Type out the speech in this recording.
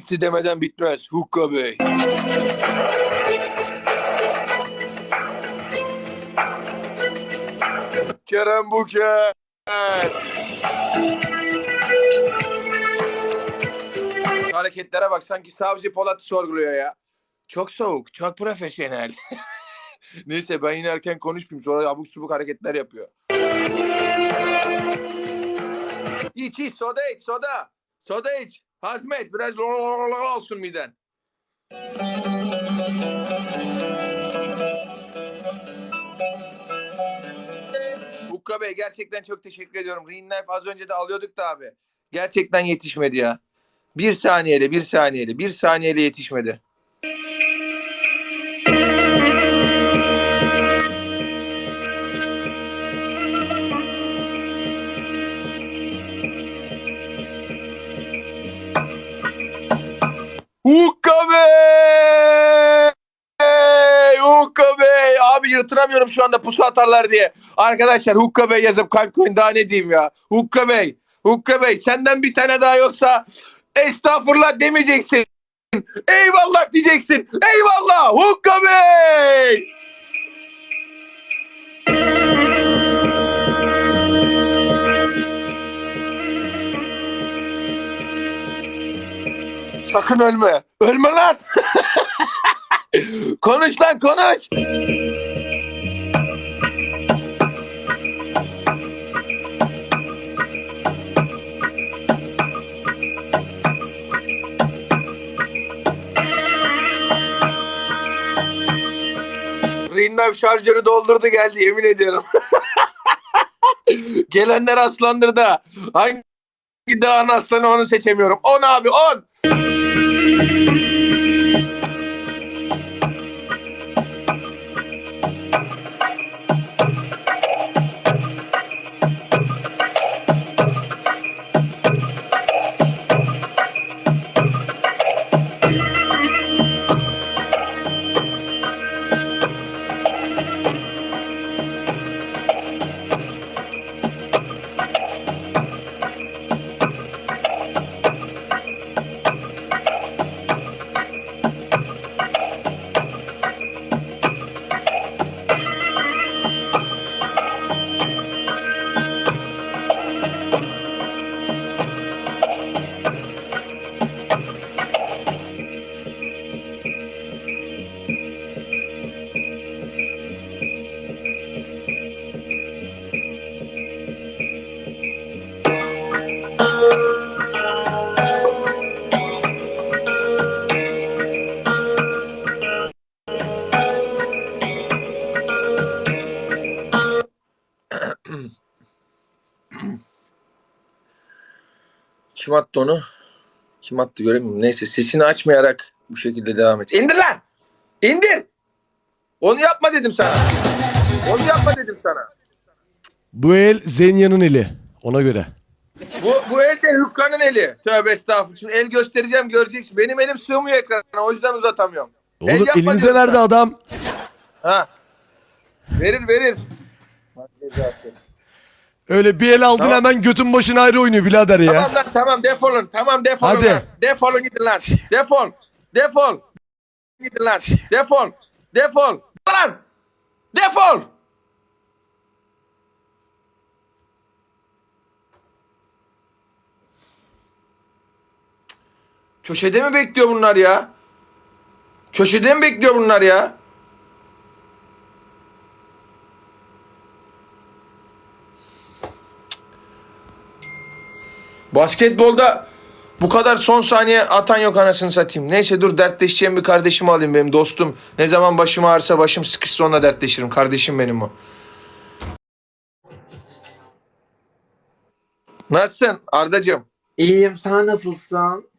bitti demeden bitmez. Hukka Bey. Kerem Buket. Şu Hareketlere bak sanki savcı Polat'ı sorguluyor ya. Çok soğuk, çok profesyonel. Neyse ben yine erken konuşmayayım sonra abuk subuk hareketler yapıyor. İç iç soda iç soda. Soda iç. Hazmet biraz olsun miden. Hukka Bey gerçekten çok teşekkür ediyorum. Green Knife az önce de alıyorduk da abi. Gerçekten yetişmedi ya. Bir saniyeli, bir saniyeli, bir saniyeli yetişmedi. Yırtıramıyorum şu anda pusu atarlar diye. Arkadaşlar Hukka Bey yazıp kalp koyun daha ne diyeyim ya. Hukka Bey, Hukka Bey senden bir tane daha yoksa estağfurullah demeyeceksin. Eyvallah diyeceksin. Eyvallah Hukka Bey! Sakın ölme. Ölme lan. konuş lan konuş. Rinnav şarjörü doldurdu geldi yemin ediyorum. Gelenler aslandır da. Hangi dağın aslanı onu seçemiyorum. 10 abi 10. Kim attı onu? Kim attı göremiyorum. Neyse sesini açmayarak bu şekilde devam et. İndir lan! İndir! Onu yapma dedim sana. Onu yapma dedim sana. Bu el Zenya'nın eli. Ona göre. Bu, bu elde Hükka'nın eli. Tövbe estağfurullah. Şimdi el göstereceğim göreceksin. Benim elim sığmıyor ekrana. O yüzden uzatamıyorum. El Oğlum yapma elinize diyorum verdi sana. adam. Ha. Verir verir. Öyle bir el aldın Tamam. hemen götün başın ayrı oynuyor birader ya. Tamam lan tamam defolun. Tamam defolun Hadi. lan. Defolun gidin lan. Defol. Defol. Gidin lan. Defol. Defol. Lan. Defol. Köşede mi bekliyor bunlar ya? Köşede mi bekliyor bunlar ya? Basketbolda bu kadar son saniye atan yok anasını satayım. Neyse dur dertleşeceğim bir kardeşimi alayım benim dostum. Ne zaman başım ağrısa başım sıkışsa onunla dertleşirim. Kardeşim benim o. Nasılsın Ardacığım? İyiyim sen nasılsın?